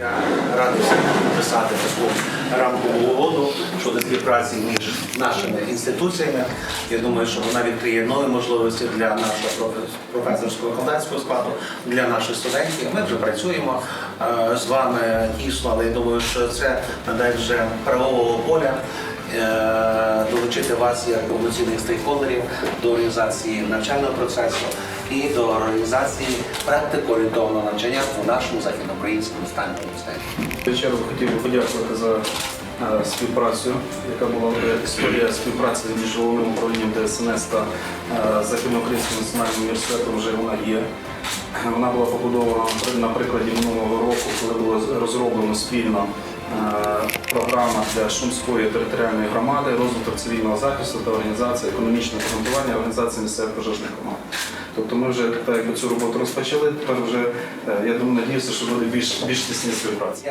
Я радий підписати таку рамкову угоду щодо співпраці між нашими інституціями. Я думаю, що вона відкриє нові можливості для нашого профе- професорського викладацького складу, для наших студентів. Ми вже працюємо е, з вами тісно, але я думаю, що це надає вже правового поля. Долучити вас як повноцінних стейкхолдерів до організації навчального процесу і до організації практико-орієнтованого навчання у нашому західноукраїнському національному університеті. В чергу хотів би подякувати за е, співпрацю, яка була історія співпраці між головним управлінням ДСНС та е, Західноукраїнським національним університетом вже вона є. Вона була побудована на прикладі минулого року, коли було розроблено спільно програма для Шумської територіальної громади, розвиток цивільного захисту та організація економічного фінансування організації місцевих пожежних команд. Тобто ми вже так, якби цю роботу розпочали. Тепер вже е, я думаю, надіюся, що буде більш більш тісні співпраці.